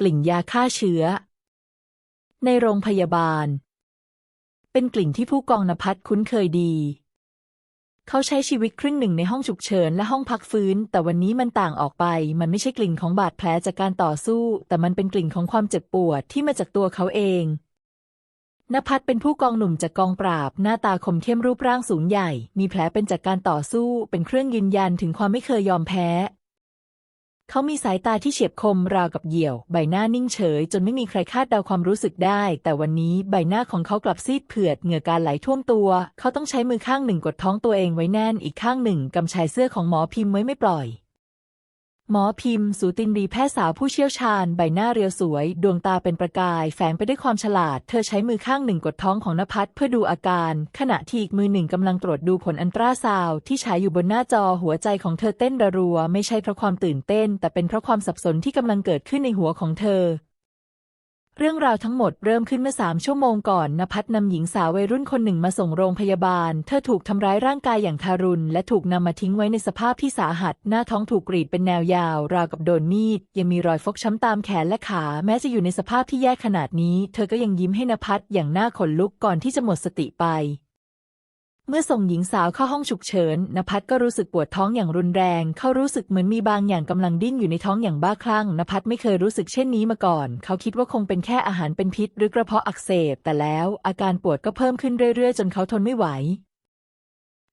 กลิ่นยาฆ่าเชื้อ ในโรงพยาบาล เป็นกลิ่นที่ผู้กองนภัสคุ้นเคยดี เขาใช้ชีวิตครึ่งหนึ่งในห้องฉุกเฉินและห้องพักฟื้น แต่วันนี้มันต่างออกไป มันไม่ใช่กลิ่นของบาดแผลจากการต่อสู้ แต่มันเป็นกลิ่นของความเจ็บปวดที่มาจากตัวเขาเองนภัสเป็นผู้กองหนุ่มจากกองปราบ หน้าตาคมเข้มรูปร่างสูงใหญ่ มีแผลเป็นจากการต่อสู้ เป็นเครื่องยืนยันถึงความไม่เคยยอมแพ้ เขามีสายตาที่เฉียบคมราวกับเหยี่ยว ใบหน้านิ่งเฉย จนไม่มีใครคาดเดาความรู้สึกได้ แต่วันนี้ใบหน้าของเขากลับซีดเผือดเหงื่อการไหลท่วมตัว เขาต้องใช้มือข้างหนึ่งกดท้องตัวเองไว้แน่นอีกข้างหนึ่งกำชายเสื้อของหมอพิมพ์ไว้ไม่ปล่อย หมอพิมพ์ สูตินรีแพทย์สาวผู้เชี่ยวชาญ ใบหน้าเรียวสวย ดวงตาเป็นประกาย แฝงไปด้วยความฉลาด เธอใช้มือข้างหนึ่งกดท้องของนภัสเพื่อดูอาการ ขณะที่อีกมือหนึ่งกำลังตรวจดูผลอันตราซาวด์ที่ฉายอยู่บนหน้าจอหัวใจของเธอเต้นระรัว ไม่ใช่เพราะความตื่นเต้น แต่เป็นเพราะความสับสนที่กำลังเกิดขึ้นในหัวของเธอ เรื่องราวทั้งหมดเริ่มขึ้นเมื่อสามชั่วโมงก่อนนภัสนำหญิงสาววัยรุ่นคนหนึ่งมาส่งโรงพยาบาล เธอถูกทำร้ายร่างกายอย่างทารุณ และถูกนำมาทิ้งไว้ในสภาพที่สาหัส หน้าท้องถูกกรีดเป็นแนวยาว ราวกับโดนมีด ยังมีรอยฟกช้ำตามแขนและขา แม้จะอยู่ในสภาพที่แย่ขนาดนี้ เธอก็ยังยิ้มให้นภัสอย่างน่าขนลุกก่อนที่จะหมดสติไป เมื่อส่งหญิงสาวเข้าห้องฉุกเฉินนภัสก็รู้สึกปวดท้องอย่างรุนแรง เขารู้สึกเหมือนมีบางอย่างกำลังดิ้นอยู่ในท้องอย่างบ้าคลั่งนภัสไม่เคยรู้สึกเช่นนี้มาก่อน เขาคิดว่าคงเป็นแค่อาหารเป็นพิษ หรือกระเพาะอักเสบ แต่แล้วอาการปวดก็เพิ่มขึ้นเรื่อยๆ จนเขาทนไม่ไหว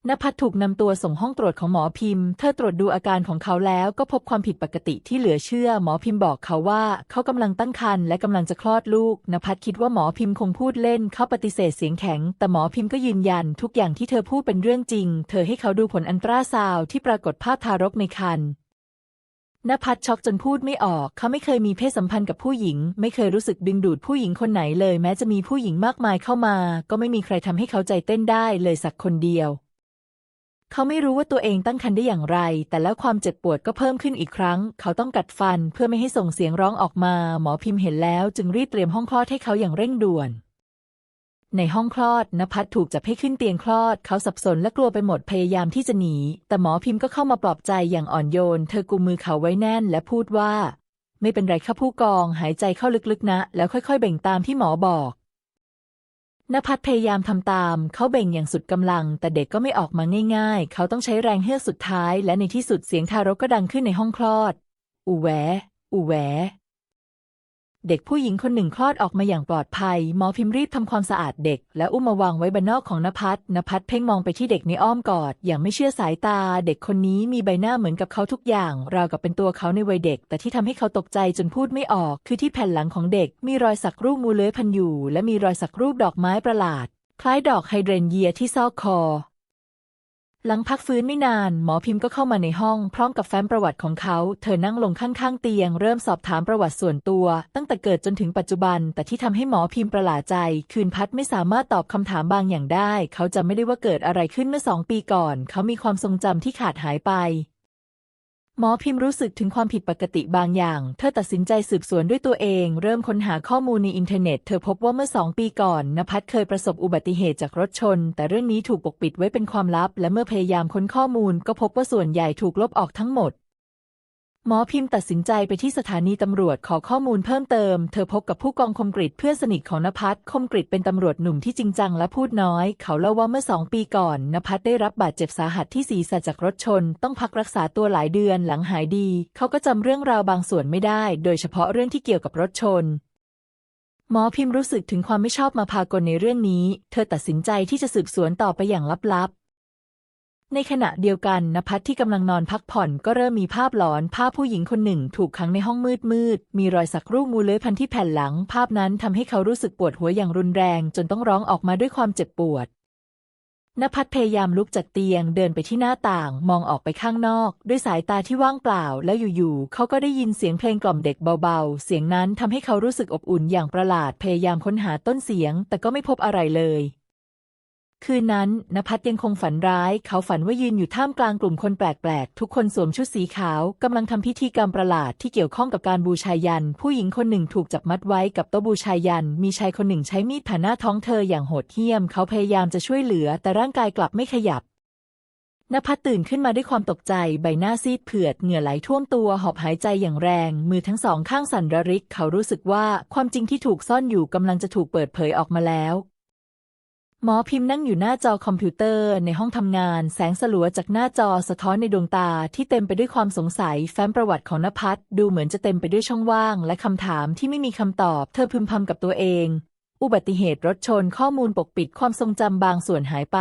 นภัสถูกนำตัวส่งห้องตรวจของหมอพิมพ์ เธอตรวจดูอาการของเขาแล้วก็พบความผิดปกติที่เหลือเชื่อ หมอพิมพ์บอกเขาว่าเขากำลังตั้งครรภ์และกำลังจะคลอดลูก นภัสคิดว่าหมอพิมพ์คงพูดเล่น เขาปฏิเสธเสียงแข็ง แต่หมอพิมพ์ก็ยืนยัน ทุกอย่างที่เธอพูดเป็นเรื่องจริง เธอให้เขาดูผลอันตราซาวด์ที่ปรากฏภาพทารกในครรภ์นภัสช็อกจนพูดไม่ออก เขาไม่เคยมีเพศสัมพันธ์กับผู้หญิง ไม่เคยรู้สึกดึงดูดผู้หญิงคนไหนเลย แม้จะมีผู้หญิงมากมายเข้ามา ก็ไม่มีใครทำให้เขาใจเต้นได้เลยสักคนเดียว เขาไม่รู้ว่าตัวเองตั้งครรภ์ได้อย่างไร แต่แล้วความเจ็บปวดก็เพิ่มขึ้นอีกครั้ง เขาต้องกัดฟันเพื่อไม่ให้ส่งเสียงร้องออกมา หมอพิมพ์เห็นแล้ว จึงรีบเตรียมห้องคลอดให้เขาอย่างเร่งด่วน ในห้องคลอดนภัสถูกจับให้ขึ้นเตียงคลอด เขาสับสนและกลัวไปหมดพยายามที่จะหนี แต่หมอพิมพ์ก็เข้ามาปลอบใจอย่างอ่อนโยน เธอกุมมือเขาไว้แน่น และพูดว่า ไม่เป็นไรค่ะผู้กอง หายใจเข้าลึกๆนะ แล้วค่อย ๆ เบ่งตามที่หมอบอก นภัสพยายามทำตาม เขาเบ่งอย่างสุดกำลัง แต่เด็กก็ไม่ออกมาง่ายๆ เขาต้องใช้แรงเฮือกสุดท้าย และในที่สุดเสียงทารกก็ดังขึ้นในห้องคลอด อูแหวอูแหว เด็กผู้หญิงคนหนึ่งคลอดออกมาอย่างปลอดภัย หมอพิมพ์รีบทำความสะอาดเด็ก และอุ้มมาวางไว้บนนอกของนภัสนภัสเพ่งมองไปที่เด็กในอ้อมกอด อย่างไม่เชื่อสายตา เด็กคนนี้มีใบหน้าเหมือนกับเขาทุกอย่าง ราวกับเป็นตัวเขาในวัยเด็ก แต่ที่ทำให้เขาตกใจจนพูดไม่ออก คือที่แผ่นหลังของเด็ก มีรอยสักรูปงูเลื้อยพันอยู่ และมีรอยสักรูปดอกไม้ประหลาด คล้ายดอกไฮเดรนเยียที่ซอกคอ หลังพักฟื้นไม่นาน หมอพิมพ์ก็เข้ามาในห้อง พร้อมกับแฟ้มประวัติของเขา เธอนั่งลงข้างๆเตียง เริ่มสอบถามประวัติส่วนตัว ตั้งแต่เกิดจนถึงปัจจุบัน แต่ที่ทำให้หมอพิมพ์ประหลาดใจ คืนพัดไม่สามารถตอบคำถามบางอย่างได้ เขาจำไม่ได้ว่าเกิดอะไรขึ้นเมื่อสองปีก่อน เขามีความทรงจำที่ขาดหายไป หมอพิมพ์รู้สึกถึงความผิดปกติบางอย่าง เธอตัดสินใจสืบสวนด้วยตัวเอง เริ่มค้นหาข้อมูลในอินเทอร์เน็ต เธอพบว่าเมื่อสองปีก่อนนภัสเคยประสบอุบัติเหตุจากรถชน แต่เรื่องนี้ถูกปกปิดไว้เป็นความลับ และเมื่อพยายามค้นข้อมูล ก็พบว่าส่วนใหญ่ถูกลบออกทั้งหมด หมอพิมพ์ตัดสินใจไปที่สถานีตำรวจขอข้อมูลเพิ่มเติม เธอพบกับผู้กองคมกริตเพื่อนสนิทของนภัสคมกริตเป็นตำรวจหนุ่มที่จริงจังและพูดน้อย เขาเล่าว่าเมื่อสองปีก่อนนภัสได้รับบาดเจ็บสาหัสที่ศีรษะจากรถชน ต้องพักรักษาตัวหลายเดือนหลังหายดี เขาก็จำเรื่องราวบางส่วนไม่ได้ โดยเฉพาะเรื่องที่เกี่ยวกับรถชนหมอพิมพ์รู้สึกถึงความไม่ชอบมาพากลในเรื่องนี้ เธอตัดสินใจที่จะสืบสวนต่อไปอย่างลับๆ ในขณะเดียวกันนภัสที่กำลังนอนพักผ่อนก็เริ่มมีภาพหลอน ภาพผู้หญิงคนหนึ่งถูกขังในห้องมืดมืด มีรอยสักรูปงูเลื้อยพันที่แผ่นหลัง ภาพนั้นทำให้เขารู้สึกปวดหัวอย่างรุนแรง จนต้องร้องออกมาด้วยความเจ็บปวดนภัสพยายามลุกจากเตียงเดินไปที่หน้าต่าง มองออกไปข้างนอก ด้วยสายตาที่ว่างเปล่า แล้วอยู่ๆเขาก็ได้ยินเสียงเพลงกล่อมเด็กเบาๆ เสียงนั้นทำให้เขารู้สึกอบอุ่นอย่างประหลาดพยายามค้นหาต้นเสียง แต่ก็ไม่พบอะไรเลย คืนนั้นนภัสยังคงฝันร้าย เขาฝันว่ายืนอยู่ท่ามกลางกลุ่มคนแปลกๆ ทุกคนสวมชุดสีขาวกำลังทำพิธีกรรมประหลาดที่เกี่ยวข้องกับการบูชายัน ผู้หญิงคนหนึ่งถูกจับมัดไว้กับโต๊ะบูชายัน มีชายคนหนึ่งใช้มีดผ่าหน้าท้องเธออย่างโหดเหี้ยม เขาพยายามจะช่วยเหลือ แต่ร่างกายกลับไม่ขยับนภัสตื่นขึ้นมาด้วยความตกใจ ใบหน้าซีดเผือด เหงื่อไหลท่วมตัว หอบหายใจอย่างแรง มือทั้งสองข้างสั่นระริก เขารู้สึกว่าความจริงที่ถูกซ่อนอยู่กำลังจะถูกเปิดเผยออกมาแล้ว หมอพิมพ์นั่งอยู่หน้าจอคอมพิวเตอร์ในห้องทำงาน แสงสลัวจากหน้าจอสะท้อนในดวงตาที่เต็มไปด้วยความสงสัย แฟ้มประวัติของนภัสดูเหมือนจะเต็มไปด้วยช่องว่าง และคำถามที่ไม่มีคำตอบ เธอพึมพำกับตัวเอง อุบัติเหตุรถชนข้อมูลปกปิดความทรงจำบางส่วนหายไป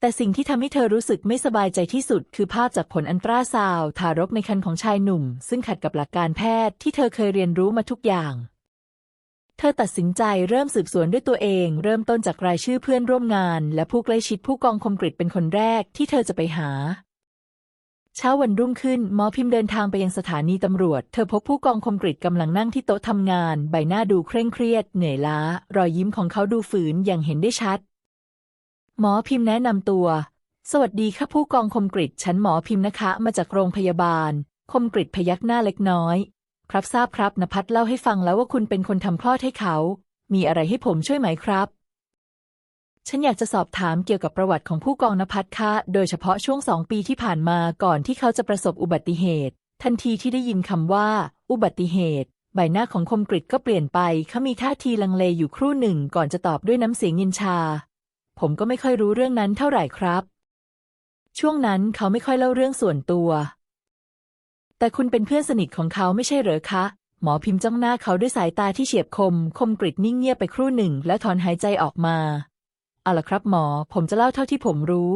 แต่สิ่งที่ทำให้เธอรู้สึกไม่สบายใจที่สุด คือภาพจากผลอันตราซาวทารกในครรภ์ของชายหนุ่ม ซึ่งขัดกับหลักการแพทย์ที่เธอเคยเรียนรู้มาทุกอย่าง ธอตัดสินใจเริ่มสืบสวนด้วยตัวเอง เริ่มต้นจากรายชื่อเพื่อนร่วมงาน และผู้ใกล้ชิดผู้กองคมกริตเป็นคนแรกที่เธอจะไปหา เช้าวันรุ่งขึ้นหมอพิมพ์เดินทางไปยังสถานีตำรวจ เธอพบผู้กองคมกริตกำลังนั่งที่โต๊ะทำงาน ใบหน้าดูเคร่งเครียด เหนื่อยล้า รอยยิ้มของเขาดูฝืนอย่างเห็นได้ชัด หมอพิมพ์แนะนำตัว สวัสดีค่ะผู้กองคมกริตฉันหมอพิมพ์นะคะ มาจากโรงพยาบาล คมกริตพยักหน้าเล็กน้อย ครับทราบครับนภัสเล่าให้ฟังแล้วว่าคุณเป็นคนทำคลอดให้เขา มีอะไรให้ผมช่วยไหมครับ ฉันอยากจะสอบถามเกี่ยวกับประวัติของผู้กองนภัสค่ะโดยเฉพาะช่วงสองปีที่ผ่านมาก่อนที่เขาจะประสบอุบัติเหตุ ทันทีที่ได้ยินคำว่า อุบัติเหตุ ใบหน้าของคมกริตก็เปลี่ยนไป เขามีท่าทีลังเลอยู่ครู่หนึ่งก่อนจะตอบด้วยน้ำเสียงยินชา ผมก็ไม่ค่อยรู้เรื่องนั้นเท่าไหร่ครับ ช่วงนั้นเขาไม่ค่อยเล่าเรื่องส่วนตัว แต่คุณเป็นเพื่อนสนิทของเขาไม่ใช่เหรอคะ หมอพิมพ์จ้องหน้าเขาด้วยสายตาที่เฉียบคม คมกริดนิ่งเงียบไปครู่หนึ่ง แล้วถอนหายใจออกมา เอาล่ะครับหมอ ผมจะเล่าเท่าที่ผมรู้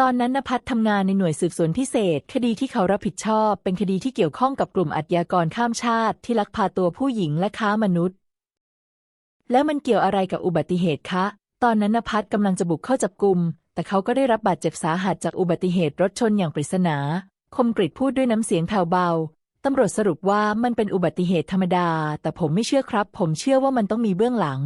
ตอนนั้นนภัสทำงานในหน่วยสืบสวนพิเศษ คดีที่เขารับผิดชอบ เป็นคดีที่เกี่ยวข้องกับกลุ่มอาชญากรข้ามชาติ ที่ลักพาตัวผู้หญิงและค้ามนุษย์ แล้วมันเกี่ยวอะไรกับอุบัติเหตุคะ ตอนนั้นนภัสกำลังจะบุกเข้าจับกลุ่มแต่เขาก็ได้รับบาดเจ็บสาหัสจากอุบัติเหตุรถชนอย่างปริศนา คมกริดพูดด้วยน้ำเสียงแผ่วเบา ตำรวจสรุปว่ามันเป็นอุบัติเหตุธรรมดา แต่ผมไม่เชื่อครับ ผมเชื่อว่ามันต้องมีเบื้องหลัง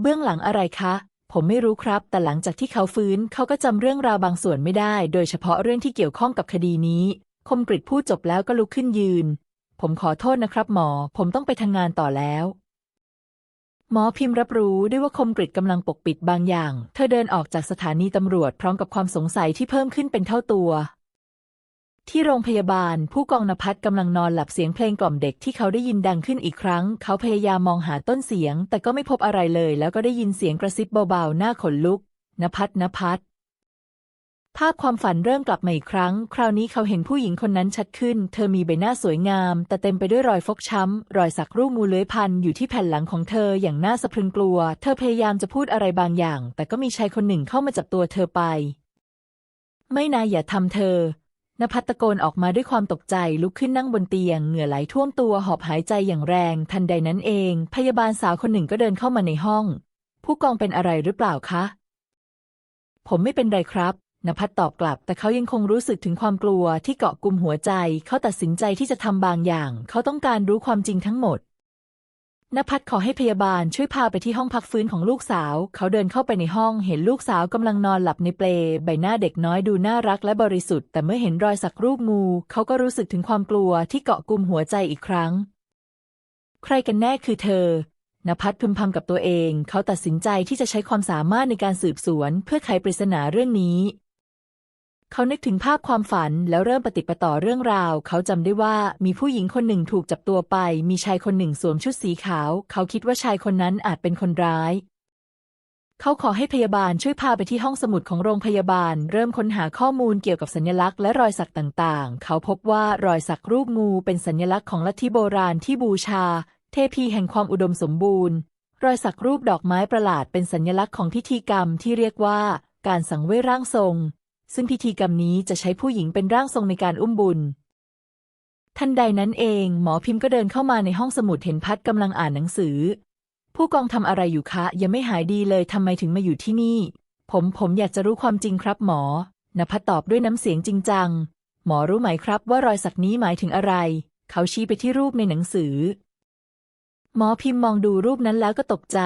เบื้องหลังอะไรคะ ผมไม่รู้ครับ แต่หลังจากที่เขาฟื้น เขาก็จำเรื่องราวบางส่วนไม่ได้ โดยเฉพาะเรื่องที่เกี่ยวข้องกับคดีนี้ คมกริดพูดจบแล้วก็ลุกขึ้นยืน ผมขอโทษนะครับ หมอ ผมต้องไปทำงานต่อแล้วหมอพิมพ์รับรู้ได้ว่าคมกริดกำลังปกปิดบางอย่าง เธอเดินออกจากสถานีตำรวจพร้อมกับความสงสัยที่เพิ่มขึ้นเป็นเท่าตัว ที่โรงพยาบาลผู้กองนภัสกำลังนอนหลับเสียงเพลงกล่อมเด็กที่เขาได้ยินดังขึ้นอีกครั้ง เขาพยายามมองหาต้นเสียง แต่ก็ไม่พบอะไรเลย แล้วก็ได้ยินเสียงกระซิบเบาๆหน้าขนลุกนภัสนภัสภาพความฝันเริ่มกลับมาอีกครั้ง คราวนี้เขาเห็นผู้หญิงคนนั้นชัดขึ้น เธอมีใบหน้าสวยงาม แต่เต็มไปด้วยรอยฟกช้ำ รอยสักรูปงูเลื้อยพันอยู่ที่แผ่นหลังของเธออย่างน่าสะพรึงกลัว เธอพยายามจะพูดอะไรบางอย่าง แต่ก็มีชายคนหนึ่งเข้ามาจับตัวเธอไป ไม่นายอย่าทำเธอ นภัสตะโกนออกมาด้วยความตกใจลุกขึ้นนั่งบนเตียงเหงื่อไหลท่วมตัวหอบหายใจอย่างแรง ทันใดนั้นเอง พยาบาลสาวคนหนึ่งก็เดินเข้ามาในห้อง ผู้กองเป็นอะไรหรือเปล่าคะ ผมไม่เป็นไรครับนภัสตอบกลับ แต่เขายังคงรู้สึกถึงความกลัวที่เกาะกลุ่มหัวใจ เขาตัดสินใจที่จะทำบางอย่าง เขาต้องการรู้ความจริงทั้งหมด นภัสขอให้พยาบาลช่วยพาไปที่ห้องพักฟื้นของลูกสาว เขาเดินเข้าไปในห้องเห็นลูกสาวกำลังนอนหลับในเปลใบหน้าเด็กน้อยดูน่ารักและบริสุทธิ์แต่เมื่อเห็นรอยสักรูปงู เขาก็รู้สึกถึงความกลัวที่เกาะกลุ่มหัวใจอีกครั้ง ใครกันแน่คือเธอนภัสพึมพำกับตัวเอง เขาตัดสินใจที่จะใช้ความสามารถในการสืบสวน เพื่อไขปริศนาเรื่องนี้ เขานึกถึงภาพความฝันแล้วเริ่มปฏิปต่อเรื่องราว เขาจำได้ว่ามีผู้หญิงคนหนึ่งถูกจับตัวไป มีชายคนหนึ่งสวมชุดสีขาว เขาคิดว่าชายคนนั้นอาจเป็นคนร้าย เขาขอให้พยาบาลช่วยพาไปที่ห้องสมุดของโรงพยาบาล เริ่มค้นหาข้อมูลเกี่ยวกับสัญลักษณ์และรอยสักต่างๆ เขาพบว่ารอยสักรูปงูเป็นสัญลักษณ์ของลัทธิโบราณที่บูชา เทพีแห่งความอุดมสมบูรณ์ รอยสักรูปดอกไม้ประหลาดเป็นสัญลักษณ์ของพิธีกรรมที่เรียกว่าการสังเวยร่างทรง ซึ่งพิธีกรรมนี้จะใช้ผู้หญิงเป็นร่างทรงในการอุ้มบุญ ทันใดนั้นเอง หมอพิมพ์ก็เดินเข้ามาในห้องสมุดเห็นพัดกำลังอ่านหนังสือ ผู้กองทำอะไรอยู่คะ ยังไม่หายดีเลยทำไมถึงมาอยู่ที่นี่ ผมผมอยากจะรู้ความจริงครับหมอนภัสตอบด้วยน้ำเสียงจริงจัง หมอรู้ไหมครับว่ารอยสักนี้หมายถึงอะไร เขาชี้ไปที่รูปในหนังสือ หมอพิมพ์มองดูรูปนั้นแล้วก็ตกใจ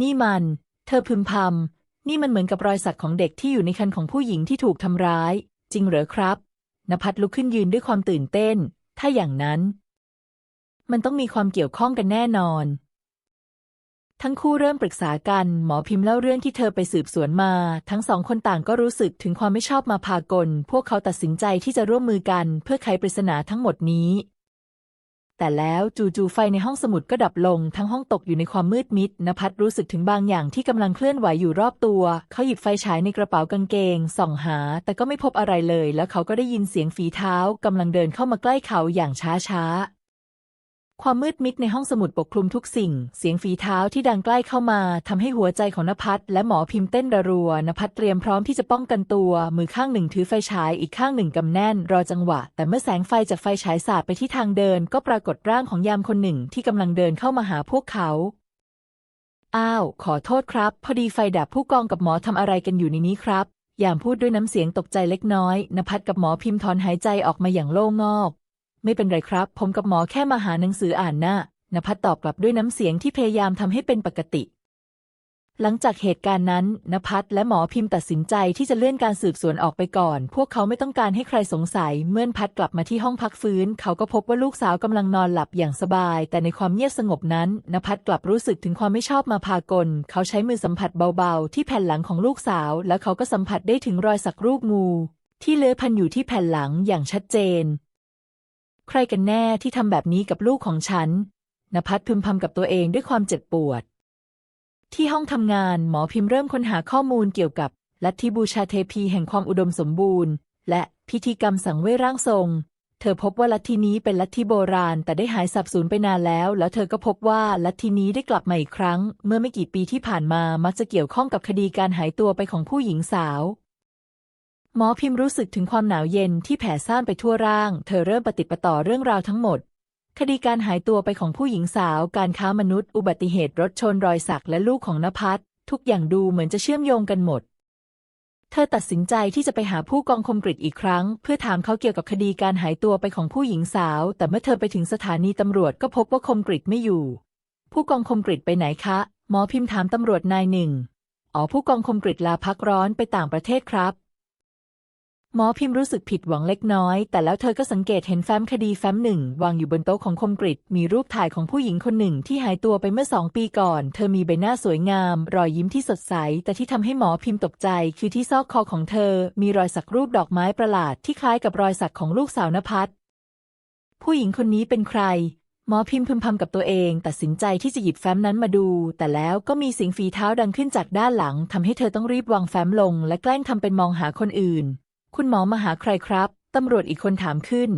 นี่มัน เธอพึมพำ นี่มันเหมือนกับรอยสักของเด็กที่อยู่ในครรภ์ของผู้หญิงที่ถูกทำร้าย จริงเหรอครับนภัสลุกขึ้นยืนด้วยความตื่นเต้น ถ้าอย่างนั้น มันต้องมีความเกี่ยวข้องกันแน่นอน ทั้งคู่เริ่มปรึกษากัน หมอพิมพ์เล่าเรื่องที่เธอไปสืบสวนมา ทั้งสองคนต่างก็รู้สึกถึงความไม่ชอบมาพากล พวกเขาตัดสินใจที่จะร่วมมือกัน เพื่อไขปริศนาทั้งหมดนี้ แต่แล้วจู่ๆไฟในห้องสมุดก็ดับลง ทั้งห้องตกอยู่ในความมืดมิดนภัสรู้สึกถึงบางอย่างที่กำลังเคลื่อนไหวอยู่รอบตัว เขาหยิบไฟฉายในกระเป๋ากางเกง ส่องหา แต่ก็ไม่พบอะไรเลย แล้วเขาก็ได้ยินเสียงฝีเท้ากำลังเดินเข้ามาใกล้เขาอย่างช้าๆ ความมืดมิดในห้องสมุดปกคลุมทุกสิ่ง เสียงฝีเท้าที่ดังใกล้เข้ามาทำให้หัวใจของนภัสและหมอพิมพ์เต้นระรัวนภัสเตรียมพร้อมที่จะป้องกันตัว มือข้างหนึ่งถือไฟฉายอีกข้างหนึ่งกำแน่น รอจังหวะ แต่เมื่อแสงไฟจากไฟฉายสาดไปที่ทางเดิน ก็ปรากฏร่างของยามคนหนึ่งที่กำลังเดินเข้ามาหาพวกเขาอ้าว ขอโทษครับ พอดีไฟดับผู้กองกับหมอทำอะไรกันอยู่ในนี้ครับ ยามพูดด้วยน้ำเสียงตกใจเล็กน้อยนภัสกับหมอพิมพ์ถอนหายใจออกมาอย่างโล่งอก ไม่เป็นไรครับ ผมกับหมอแค่มาหาหนังสืออ่านนะ่ะนภัสตอบกลับด้วยน้ำเสียงที่พยายามทำให้เป็นปกติ หลังจากเหตุการณ์นั้นนภัสและหมอพิมพ์ตัดสินใจที่จะเลื่อนการสืบสวนออกไปก่อน พวกเขาไม่ต้องการให้ใครสงสัย เมื่อนพัดกลับมาที่ห้องพักฟื้น เขาก็พบว่าลูกสาวกำลังนอนหลับอย่างสบาย แต่ในความเงียบสงบนั้นนภัสกลับรู้สึกถึงความไม่ชอบมาพากล เขาใช้มือสัมผัสเบาๆ ที่แผ่นหลังของลูกสาว แล้วเขาก็สัมผัสได้ถึงรอยสักรูปงู ที่เลื้อยพันอยู่ที่แผ่นหลังอย่างชัดเจน ใครกันแน่ที่ทำแบบนี้กับลูกของฉันนภัสพึมพำกับตัวเองด้วยความเจ็บปวด ที่ห้องทำงานหมอพิมพ์เริ่มค้นหาข้อมูลเกี่ยวกับลัทธิบูชาเทพีแห่งความอุดมสมบูรณ์ และพิธีกรรมสังเวยร่างทรง เธอพบว่าลัทธินี้เป็นลัทธิโบราณ แต่ได้หายสับสูญไปนานแล้ว แล้วเธอก็พบว่าลัทธินี้ได้กลับมาอีกครั้ง เมื่อไม่กี่ปีที่ผ่านมามักจะเกี่ยวข้องกับคดีการหายตัวไปของผู้หญิงสาว หมอพิมพ์รู้สึกถึงความหนาวเย็นที่แผ่ซ่านไปทั่วร่าง เธอเริ่มปฏิปต่อเรื่องราวทั้งหมด คดีการหายตัวไปของผู้หญิงสาว การค้ามนุษย์ อุบัติเหตุรถชนรอยสักและลูกของนภัสทุกอย่างดูเหมือนจะเชื่อมโยงกันหมด เธอตัดสินใจที่จะไปหาผู้กองคมกริตอีกครั้ง เพื่อถามเขาเกี่ยวกับคดีการหายตัวไปของผู้หญิงสาว แต่เมื่อเธอไปถึงสถานีตำรวจก็พบว่าคมกริตไม่อยู่ ผู้กองคมกริตไปไหนคะ หมอพิมพ์ถามตำรวจนายหนึ่ง อ๋อผู้กองคมกริตลาพักร้อนไปต่างประเทศครับ หมอพิมพ์รู้สึกผิดหวังเล็กน้อย แต่แล้วเธอก็สังเกตเห็นแฟ้มคดีแฟ้มหนึ่ง วางอยู่บนโต๊ะของคมกริตมีรูปถ่ายของผู้หญิงคนหนึ่งที่หายตัวไปเมื่อสองปีก่อน เธอมีใบหน้าสวยงาม รอยยิ้มที่สดใส แต่ที่ทำให้หมอพิมพ์ตกใจ คือที่ซอกคอของเธอ มีรอยสักรูปดอกไม้ประหลาดที่คล้ายกับรอยสักของลูกสาวนภัสผู้หญิงคนนี้เป็นใคร หมอพิมพ์พึมพำกับตัวเอง ตัดสินใจที่จะหยิบแฟ้มนั้นมาดู แต่แล้วก็มีเสียงฝีเท้าดังขึ้นจากด้านหลังทำให้เธอต้องรีบวางแฟ้มลง และแกล้งทำเป็นมองหาคนอื่น คุณหมอมาหาใครครับตำรวจอีกคนถามขึ้น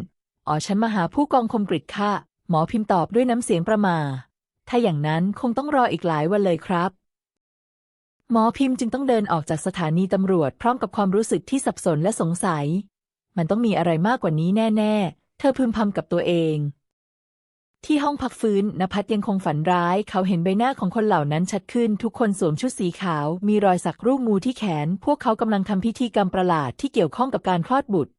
อ๋อฉันมาหาผู้กองคมกริดค่ะ หมอพิมพ์ตอบด้วยน้ำเสียงประมา ถ้าอย่างนั้นคงต้องรออีกหลายวันเลยครับ หมอพิมพ์จึงต้องเดินออกจากสถานีตำรวจพร้อมกับความรู้สึกที่สับสนและสงสัย มันต้องมีอะไรมากกว่านี้แน่ ๆ เธอพึมพำกับตัวเอง ที่ห้องพักฟื้นนภัสยังคงฝันร้าย เขาเห็นใบหน้าของคนเหล่านั้นชัดขึ้น ทุกคนสวมชุดสีขาว มีรอยสักรูปงูที่แขน พวกเขากำลังทำพิธีกรรมประหลาดที่เกี่ยวข้องกับการคลอดบุตร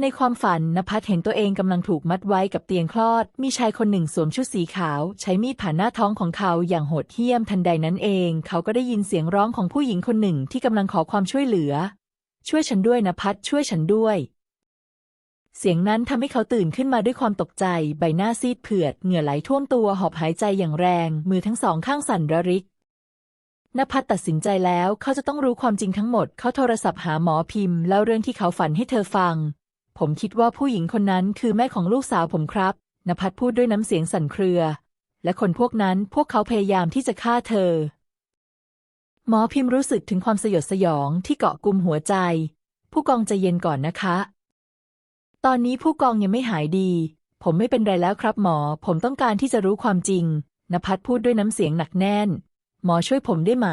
ในความฝันนภัสเห็นตัวเองกำลังถูกมัดไว้กับเตียงคลอด มีชายคนหนึ่งสวมชุดสีขาว ใช้มีดผ่านหน้าท้องของเขาอย่างโหดเหี้ยมทันใดนั้นเอง เขาก็ได้ยินเสียงร้องของผู้หญิงคนหนึ่งที่กำลังขอความช่วยเหลือ ช่วยฉันด้วยนภัสช่วยฉันด้วย เสียงนั้นทำให้เขาตื่นขึ้นมาด้วยความตกใจ ใบหน้าซีดเผือด เหงื่อไหลท่วมตัว หอบหายใจอย่างแรง มือทั้งสองข้างสั่นระริกนภัสตัดสินใจแล้ว เขาจะต้องรู้ความจริงทั้งหมด เขาโทรศัพท์หาหมอพิมพ์แล้วเรื่องที่เขาฝันให้เธอฟัง ผมคิดว่าผู้หญิงคนนั้นคือแม่ของลูกสาวผมครับ นภัสพูดด้วยน้ำเสียงสั่นเครือ และคนพวกนั้นพวกเขาพยายามที่จะฆ่าเธอ หมอพิมพ์รู้สึกถึงความสยดสยองที่เกาะกุมหัวใจ ผู้กองใจเย็นก่อนนะคะ ตอนนี้ผู้กองยังไม่หายดี ผมไม่เป็นไรแล้วครับหมอ ผมต้องการที่จะรู้ความจริงนภัสพูดด้วยน้ำเสียงหนักแน่น หมอช่วยผมได้ไหม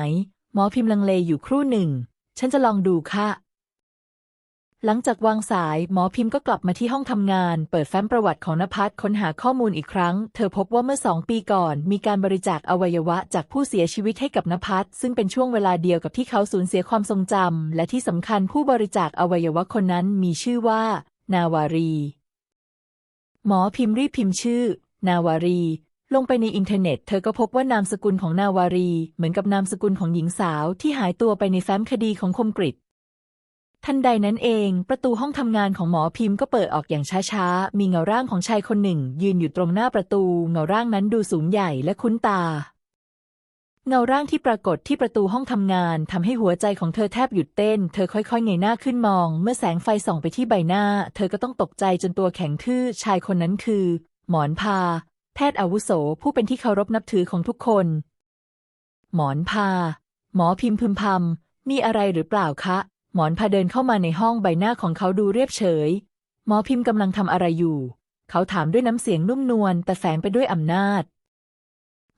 หมอพิมพ์ลังเลอยู่ครู่หนึ่ง ฉันจะลองดูค่ะ หลังจากวางสายหมอพิมพ์ก็กลับมาที่ห้องทำงาน เปิดแฟ้มประวัติของนภัสค้นหาข้อมูลอีกครั้ง เธอพบว่าเมื่อสองปีก่อน มีการบริจาคอวัยวะจากผู้เสียชีวิตให้กับนภัสซึ่งเป็นช่วงเวลาเดียวกับที่เขาสูญเสียความทรงจำและที่สำคัญผู้บริจาคอวัยวะคนนั้นมีชื่อว่า นาวารี หมอพิมพ์รีบพิมพ์ชื่อ นาวารี ลงไปในอินเทอร์เน็ต เธอก็พบว่านามสกุลของนาวารี เหมือนกับนามสกุลของหญิงสาวที่หายตัวไปในแฟ้มคดีของคมกริตทันใดนั้นเอง ประตูห้องทำงานของหมอพิมพ์ก็เปิดออกอย่างช้าๆ มีเงาร่างของชายคนหนึ่ง ยืนอยู่ตรงหน้าประตู เงาร่างนั้นดูสูงใหญ่และคุ้นตา เงาร่างที่ปรากฏที่ประตูห้องทำงานทำให้หัวใจของเธอแทบหยุดเต้น เธอค่อยๆเงยหน้าขึ้นมอง เมื่อแสงไฟส่องไปที่ใบหน้า เธอก็ต้องตกใจจนตัวแข็งทื่อ ชายคนนั้นคือ หมอนพา แพทย์อาวุโสผู้เป็นที่เคารพนับถือของทุกคน หมอนพา หมอพิมพ์พึมพำมีอะไรหรือเปล่าคะ หมอนพาเดินเข้ามาในห้องใบหน้าของเขาดูเรียบเฉย หมอพิมพ์กำลังทำอะไรอยู่ เขาถามด้วยน้ำเสียงนุ่มนวลแต่แฝงไปด้วยอำนาจ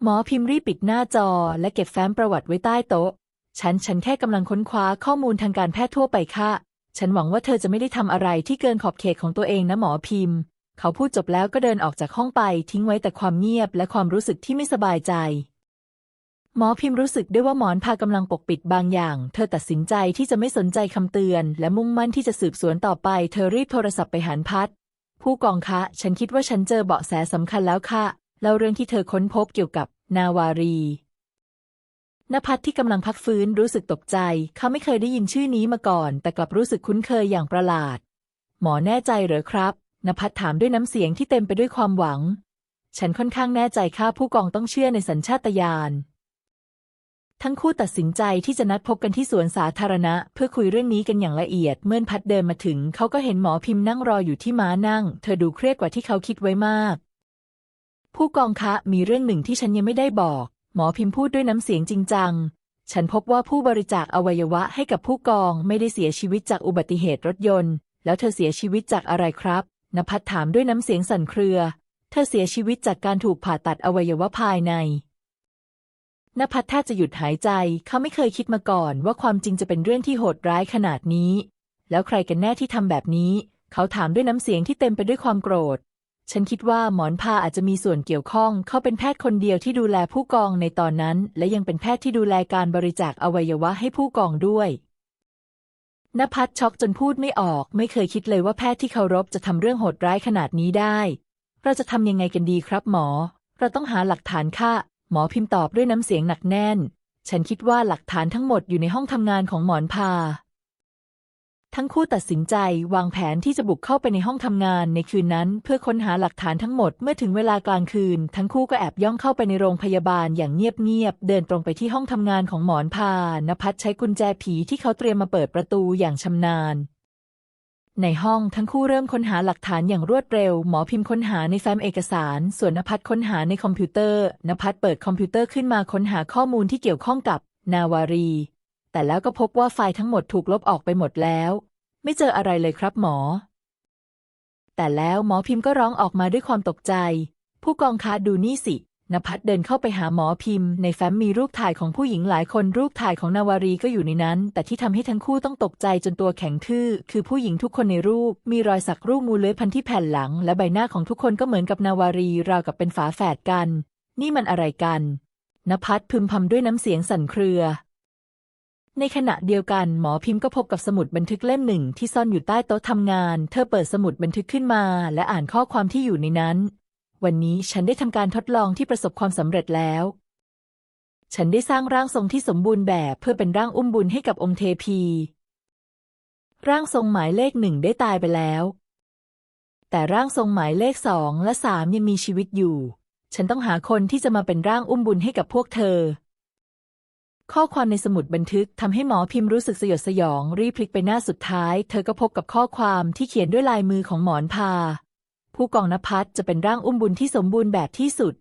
หมอพิมพ์รีบปิดหน้าจอและเก็บแฟ้มประวัติไว้ใต้โต๊ะ ฉันฉันแค่กำลังค้นคว้าข้อมูลทางการแพทย์ทั่วไปค่ะ ฉันหวังว่าเธอจะไม่ได้ทำอะไรที่เกินขอบเขตของตัวเองนะหมอพิมพ์ เขาพูดจบแล้วก็เดินออกจากห้องไปทิ้งไว้แต่ความเงียบและความรู้สึกที่ไม่สบายใจ หมอพิมพ์รู้สึกได้ว่าหมอนพากำลังปกปิดบางอย่าง เธอตัดสินใจที่จะไม่สนใจคำเตือน และมุ่งมั่นที่จะสืบสวนต่อไป เธอรีบโทรศัพท์ไปหานพัดผู้กองคะ ฉันคิดว่าฉันเจอเบาะแสสำคัญแล้วค่ะ เล่าเรื่องที่เธอค้นพบเกี่ยวกับนาวารีนภัทรที่กำลังพักฟื้นรู้สึกตกใจ เขาไม่เคยได้ยินชื่อนี้มาก่อน แต่กลับรู้สึกคุ้นเคยอย่างประหลาด หมอแน่ใจเหรอครับนภัทรถามด้วยน้ำเสียงที่เต็มไปด้วยความหวัง ฉันค่อนข้างแน่ใจค่ะผู้กองต้องเชื่อในสัญชาตญาณทั้งคู่ตัดสินใจที่จะนัดพบกันที่สวนสาธารณะ เพื่อคุยเรื่องนี้กันอย่างละเอียด เมื่อพัดเดินมาถึง เขาก็เห็นหมอพิมพ์นั่งรออยู่ที่ม้านั่ง เธอดูเครียดกว่าที่เขาคิดไว้มาก ผู้กองคะมีเรื่องหนึ่งที่ฉันยังไม่ได้บอก หมอพิมพ์พูดด้วยน้ำเสียงจริงจัง ฉันพบว่าผู้บริจาคอวัยวะให้กับผู้กองไม่ได้เสียชีวิตจากอุบัติเหตุรถยนต์ แล้วเธอเสียชีวิตจากอะไรครับนภัทรถามด้วยน้ำเสียงสั่นเครือ เธอเสียชีวิตจากการถูกผ่าตัดอวัยวะภายในนภัทรแทบจะหยุดหายใจ เขาไม่เคยคิดมาก่อนว่าความจริงจะเป็นเรื่องที่โหดร้ายขนาดนี้ แล้วใครกันแน่ที่ทำแบบนี้ เขาถามด้วยน้ำเสียงที่เต็มไปด้วยความโกรธ ฉันคิดว่าหมอนพาอาจจะมีส่วนเกี่ยวข้อง เขาเป็นแพทย์คนเดียวที่ดูแลผู้กองในตอนนั้น และยังเป็นแพทย์ที่ดูแลการบริจาคอวัยวะให้ผู้กองด้วยนภัสช็อกจนพูดไม่ออก ไม่เคยคิดเลยว่าแพทย์ที่เคารพจะทำเรื่องโหดร้ายขนาดนี้ได้ เราจะทำยังไงกันดีครับหมอ เราต้องหาหลักฐานค่ะ หมอพิมพ์ตอบด้วยน้ำเสียงหนักแน่น ฉันคิดว่าหลักฐานทั้งหมดอยู่ในห้องทำงานของหมอนพา ทั้งคู่ตัดสินใจวางแผนที่จะบุกเข้าไปในห้องทำงานในคืนนั้น เพื่อค้นหาหลักฐานทั้งหมดเมื่อถึงเวลากลางคืน ทั้งคู่ก็แอบย่องเข้าไปในโรงพยาบาลอย่างเงียบๆเดินตรงไปที่ห้องทำงานของหมอนพานภัสใช้กุญแจผีที่เขาเตรียมมาเปิดประตูอย่างชำนาญ ในห้องทั้งคู่เริ่มค้นหาหลักฐานอย่างรวดเร็ว หมอพิมพ์ค้นหาในแฟ้มเอกสาร ส่วนนภัสค้นหาในคอมพิวเตอร์นภัสเปิดคอมพิวเตอร์ขึ้นมาค้นหาข้อมูลที่เกี่ยวข้องกับ นาวารี แต่แล้วก็พบว่าไฟล์ทั้งหมดถูกลบออกไปหมดแล้ว ไม่เจออะไรเลยครับหมอ แต่แล้วหมอพิมพ์ก็ร้องออกมาด้วยความตกใจ ผู้กองคะดูนี่สินภัสเดินเข้าไปหาหมอพิมพ์ ในแฟ้มมีรูปถ่ายของผู้หญิงหลายคนรูปถ่ายของนาวารีก็อยู่ในนั้น แต่ที่ทำให้ทั้งคู่ต้องตกใจจนตัวแข็งทื่อ คือผู้หญิงทุกคนในรูป มีรอยสักรูปงูเลื้อยพันที่แผ่นหลัง และใบหน้าของทุกคนก็เหมือนกับนาวารีราวกับเป็นฝาแฝดกัน นี่มันอะไรกันนภัสพึมพำด้วยน้ำเสียงสั่นเครือ ในขณะเดียวกันหมอพิมพ์ก็พบกับสมุดบันทึกเล่มหนึ่งที่ซ่อนอยู่ใต้โต๊ะทำงาน เธอเปิดสมุดบันทึกขึ้นมา และอ่านข้อความที่อยู่ในนั้น วันนี้ฉันได้ทำการทดลองที่ประสบความสำเร็จแล้ว ฉันได้สร้างร่างทรงที่สมบูรณ์แบบเพื่อเป็นร่างอุ้มบุญให้กับองค์เทพี ร่างทรงหมายเลขหนึ่งได้ตายไปแล้ว แต่ร่างทรงหมายเลขสองและสามยังมีชีวิตอยู่ ฉันต้องหาคนที่จะมาเป็นร่างอุ้มบุญให้กับพวกเธอ ข้อความในสมุดบันทึกทำให้หมอพิมพ์รู้สึกสยดสยอง รีพลิกไปหน้าสุดท้าย เธอก็พบกับข้อความที่เขียนด้วยลายมือของหมอนพา ผู้กองนภัสจะเป็นร่างอุ้มบุญที่สมบูรณ์แบบที่สุด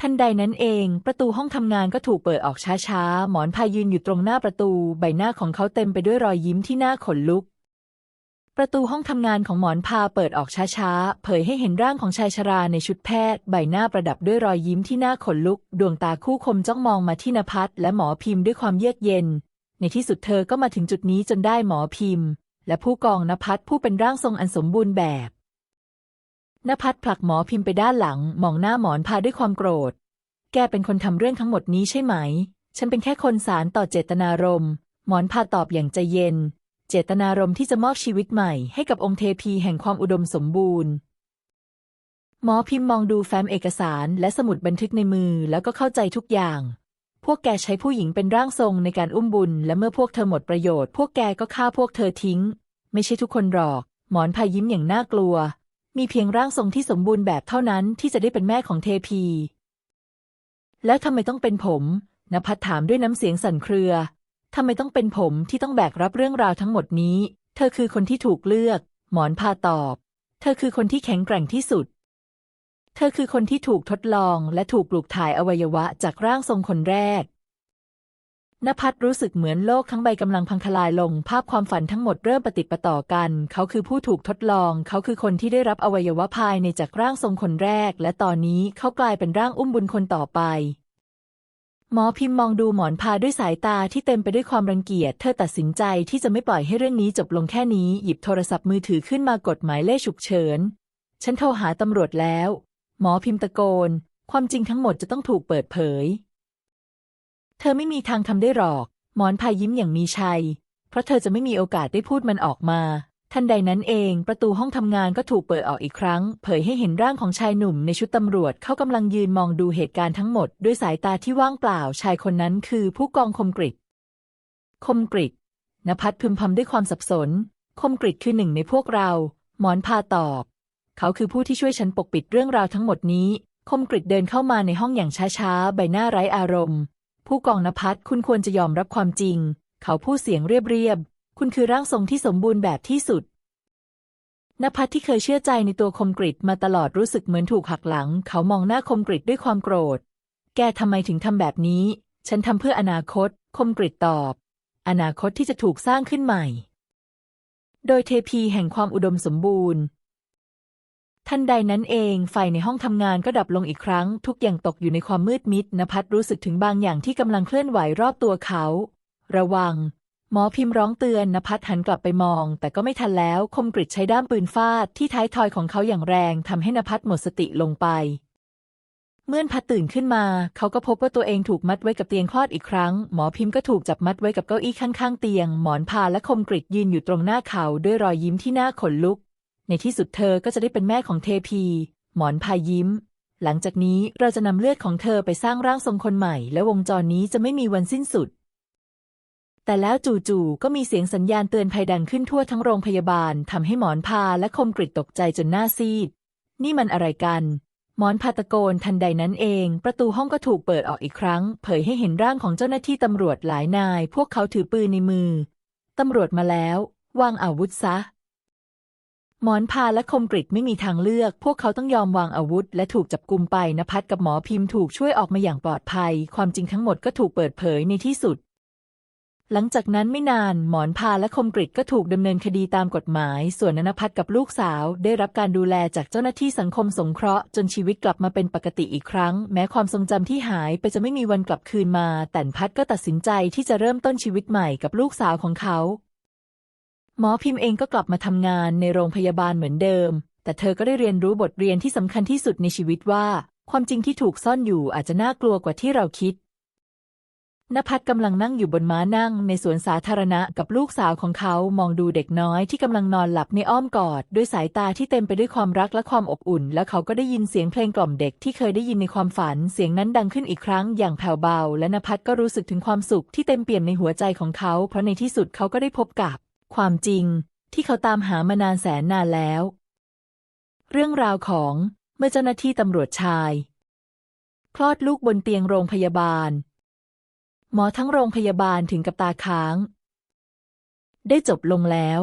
ทันใดนั้นเอง ประตูห้องทำงานก็ถูกเปิดออกช้าๆ หมอนพายืนอยู่ตรงหน้าประตู ใบหน้าของเขาเต็มไปด้วยรอยยิ้มที่น่าขนลุก ประตูห้องทำงานของหมอนพาเปิดออกช้าๆ เผยให้เห็นร่างของชายชราในชุดแพทย์ ใบหน้าประดับด้วยรอยยิ้มที่น่าขนลุก ดวงตาคู่คมจ้องมองมาที่นภัสและหมอพิมพ์ด้วยความเยือกเย็น ในที่สุดเธอก็มาถึงจุดนี้จนได้หมอพิมพ์ และผู้กองนภัสผู้เป็นร่างทรงอันสมบูรณ์แบบนภัสผลักหมอพิมพ์ไปด้านหลัง มองหน้าหมอนพาด้วยความโกรธ แกเป็นคนทำเรื่องทั้งหมดนี้ใช่ไหม ฉันเป็นแค่คนสารต่อเจตนารมณ์ หมอนพาตอบอย่างใจเย็น เจตนารมณ์ที่จะมอบชีวิตใหม่ให้กับองค์เทพีแห่งความอุดมสมบูรณ์ หมอพิมพ์มองดูแฟ้มเอกสารและสมุดบันทึกในมือแล้วก็เข้าใจทุกอย่าง พวกแกใช้ผู้หญิงเป็นร่างทรงในการอุ้มบุญ และเมื่อพวกเธอหมดประโยชน์ พวกแกก็ฆ่าพวกเธอทิ้ง ไม่ใช่ทุกคนหรอก หมอนพายิ้มอย่างน่ากลัว มีเพียงร่างทรงที่สมบูรณ์แบบเท่านั้นที่จะได้เป็นแม่ของเทพี แล้วทำไมต้องเป็นผมนภัสถามด้วยน้ำเสียงสั่นเครือ ทำไมต้องเป็นผมที่ต้องแบกรับเรื่องราวทั้งหมดนี้ เธอคือคนที่ถูกเลือก หมอนพาตอบ เธอคือคนที่แข็งแกร่งที่สุด เธอคือคนที่ถูกทดลองและถูกปลูกถ่ายอวัยวะจากร่างทรงคนแรกนภัสรู้สึกเหมือนโลกทั้งใบกำลังพังทลายลง ภาพความฝันทั้งหมดเริ่มปฏิปต่อกัน เขาคือผู้ถูกทดลอง เขาคือคนที่ได้รับอวัยวะภายในจากร่างทรงคนแรก และตอนนี้เขากลายเป็นร่างอุ้มบุญคนต่อไป หมอพิมพ์มองดูหมอนพาด้วยสายตาที่เต็มไปด้วยความรังเกียจ เธอตัดสินใจที่จะไม่ปล่อยให้เรื่องนี้จบลงแค่นี้ หยิบโทรศัพท์มือถือขึ้นมากดหมายเลขฉุกเฉิน ฉันโทรหาตำรวจแล้ว หมอพิมพ์ตะโกน ความจริงทั้งหมดจะต้องถูกเปิดเผย เธอไม่มีทางทำได้หรอก หมอนพายยิ้มอย่างมีชัย เพราะเธอจะไม่มีโอกาสได้พูดมันออกมา ทันใดนั้นเองประตูห้องทำงานก็ถูกเปิดออกอีกครั้ง เผยให้เห็นร่างของชายหนุ่มในชุดตำรวจเขากำลังยืนมองดูเหตุการณ์ทั้งหมด ด้วยสายตาที่ว่างเปล่าชายคนนั้นคือผู้กองคมกริตคมกริตนภัสพึมพำด้วยความสับสน คมกริตคือหนึ่งในพวกเรา หมอนพาตอบ เขาคือผู้ที่ช่วยฉันปกปิดเรื่องราวทั้งหมดนี้ คมกริตเดินเข้ามาในห้องอย่างช้าๆ ใบหน้าไร้อารมณ์ ผู้กองนภัสคุณควรจะยอมรับความจริง เขาพูดเสียงเรียบๆ คุณคือร่างทรงที่สมบูรณ์แบบที่สุดนภัสที่เคยเชื่อใจในตัวคมกริตมาตลอดรู้สึกเหมือนถูกหักหลัง เขามองหน้าคมกริตด้วยความโกรธ แกทำไมถึงทำแบบนี้ ฉันทำเพื่ออนาคต คมกริตตอบ อนาคตที่จะถูกสร้างขึ้นใหม่ โดยเทพีแห่งความอุดมสมบูรณ์ ทันใดนั้นเองไฟในห้องทำงานก็ดับลงอีกครั้ง ทุกอย่างตกอยู่ในความมืดมิดนภัสรู้สึกถึงบางอย่างที่กำลังเคลื่อนไหวรอบตัวเขา ระวัง หมอพิมพ์ร้องเตือนนภัสหันกลับไปมอง แต่ก็ไม่ทันแล้วคมกริดใช้ด้ามปืนฟาดที่ท้ายทอยของเขาอย่างแรงทำให้นภัสหมดสติลงไป เมื่อนพัดตื่นขึ้นมา เขาก็พบว่าตัวเองถูกมัดไว้กับเตียงคลอดอีกครั้ง หมอพิมพ์ก็ถูกจับมัดไว้กับเก้าอี้ข้างๆเตียง หมอนพาและคมกริดยืนอยู่ตรงหน้าเขาด้วยรอยยิ้มที่น่าขนลุก ในที่สุดเธอก็จะได้เป็นแม่ของเทพี หมอนพายิ้มหลังจากนี้เราจะนำเลือดของเธอไปสร้างร่างทรงคนใหม่ และวงจรนี้จะไม่มีวันสิ้นสุด แต่แล้วจู่ๆก็มีเสียงสัญญาณเตือนภัยดังขึ้นทั่วทั้งโรงพยาบาลทำให้หมอนพาและคมกริดตกใจจนหน้าซีด นี่มันอะไรกัน หมอนพาตะโกนทันใดนั้นเอง ประตูห้องก็ถูกเปิดออกอีกครั้ง เผยให้เห็นร่างของเจ้าหน้าที่ตำรวจหลายนาย พวกเขาถือปืนในมือ ตำรวจมาแล้ว วางอาวุธซะ หมอนพาและคมกริดไม่มีทางเลือก พวกเขาต้องยอมวางอาวุธ และถูกจับกุมไปนภัสกับหมอพิมพ์ถูกช่วยออกมาอย่างปลอดภัย ความจริงทั้งหมดก็ถูกเปิดเผยในที่สุด หลังจากนั้นไม่นานหมอนพาและคมกริดก็ถูกดำเนินคดีตามกฎหมาย ส่วนนนพัฒน์กับลูกสาว ได้รับการดูแลจากเจ้าหน้าที่สังคมสงเคราะห์จนชีวิตกลับมาเป็นปกติอีกครั้ง แม้ความทรงจำที่หายไปจะไม่มีวันกลับคืนมา แต่พัฒน์ก็ตัดสินใจที่จะเริ่มต้นชีวิตใหม่กับลูกสาวของเขา หมอพิมพ์เองก็กลับมาทำงานในโรงพยาบาลเหมือนเดิม แต่เธอก็ได้เรียนรู้บทเรียนที่สำคัญที่สุดในชีวิตว่า ความจริงที่ถูกซ่อนอยู่อาจจะน่ากลัวกว่าที่เราคิด นภัสกำลังนั่งอยู่บนม้านั่งในสวนสาธารณะกับลูกสาวของเขามองดูเด็กน้อยที่กำลังนอนหลับในอ้อมกอด ด้วยสายตาที่เต็มไปด้วยความรักและความอบอุ่น แล้วเขาก็ได้ยินเสียงเพลงกล่อมเด็กที่เคยได้ยินในความฝัน เสียงนั้นดังขึ้นอีกครั้งอย่างแผ่วเบา และนภัสก็รู้สึกถึงความสุขที่เต็มเปี่ยมในหัวใจของเขา เพราะในที่สุดเขาก็ได้พบกับ ความจริง ที่เขาตามหามานานแสนนานแล้ว เรื่องราวของเมื่อเจ้าหน้าที่ตำรวจชาย คลอดลูกบนเตียงโรงพยาบาล หมอทั้งโรงพยาบาลถึงกับตาค้าง ได้จบลงแล้ว